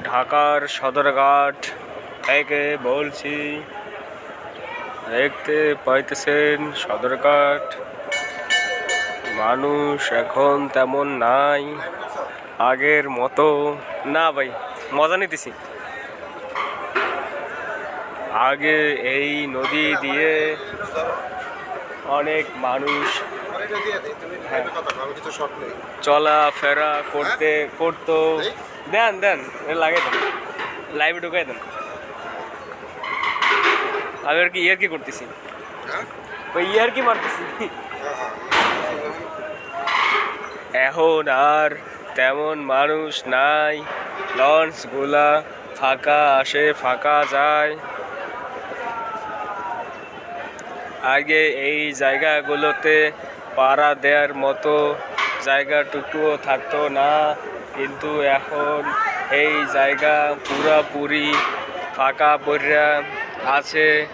ঢাকার সদরঘাট থেকে বলছি, দেখতে পাইতেছেন সদরঘাট। মানুষ এখন তেমন নাই, আগের মতো। না ভাই, মজা নিতেছি। আগে এই নদী দিয়ে অনেক মানুষ চলাফেরা করতে করতো। দেন দেন লাগে দেন। লাইভে ঢুকাই দেন। আমি আর কি ইয়ার কি করতেছি? হ্যাঁ? ওই ইয়ার কি মারতেছি? হ্যাঁ হ্যাঁ এখন আর তেমন মানুষ নাই। লঞ্চগুলা ফাঁকা আসে ফাঁকা যায়। আগে এই জায়গাগুলোতে পাড়া দেওয়ার মতো জায়গাটুকুও থাকতো না। কিন্তু এখন এই জায়গা পুরাপুরি ফাঁকা পড়া আছে।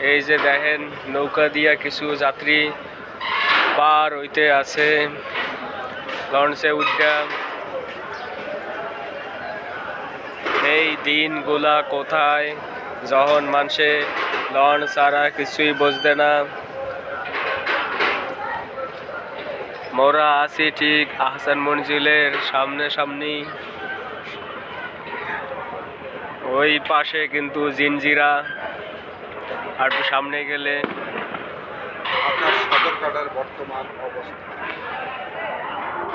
এই যে দেখেন, নৌকা দিয়া কিছু যাত্রী পার হইতে আছে। লঞ্চে উঠা। এই দিনগুলা কোথায়? যখন মানুষে লঞ্চ ছাড়া কিছুই বুঝতে না, মোরা আছি ঠিক আহসান মঞ্জিলের সামনে সামনি। ওই পাশে কিন্তু জিনজিরা, আর সামনে গেলে ঢাকার সদরঘাটের বর্তমান অবস্থা।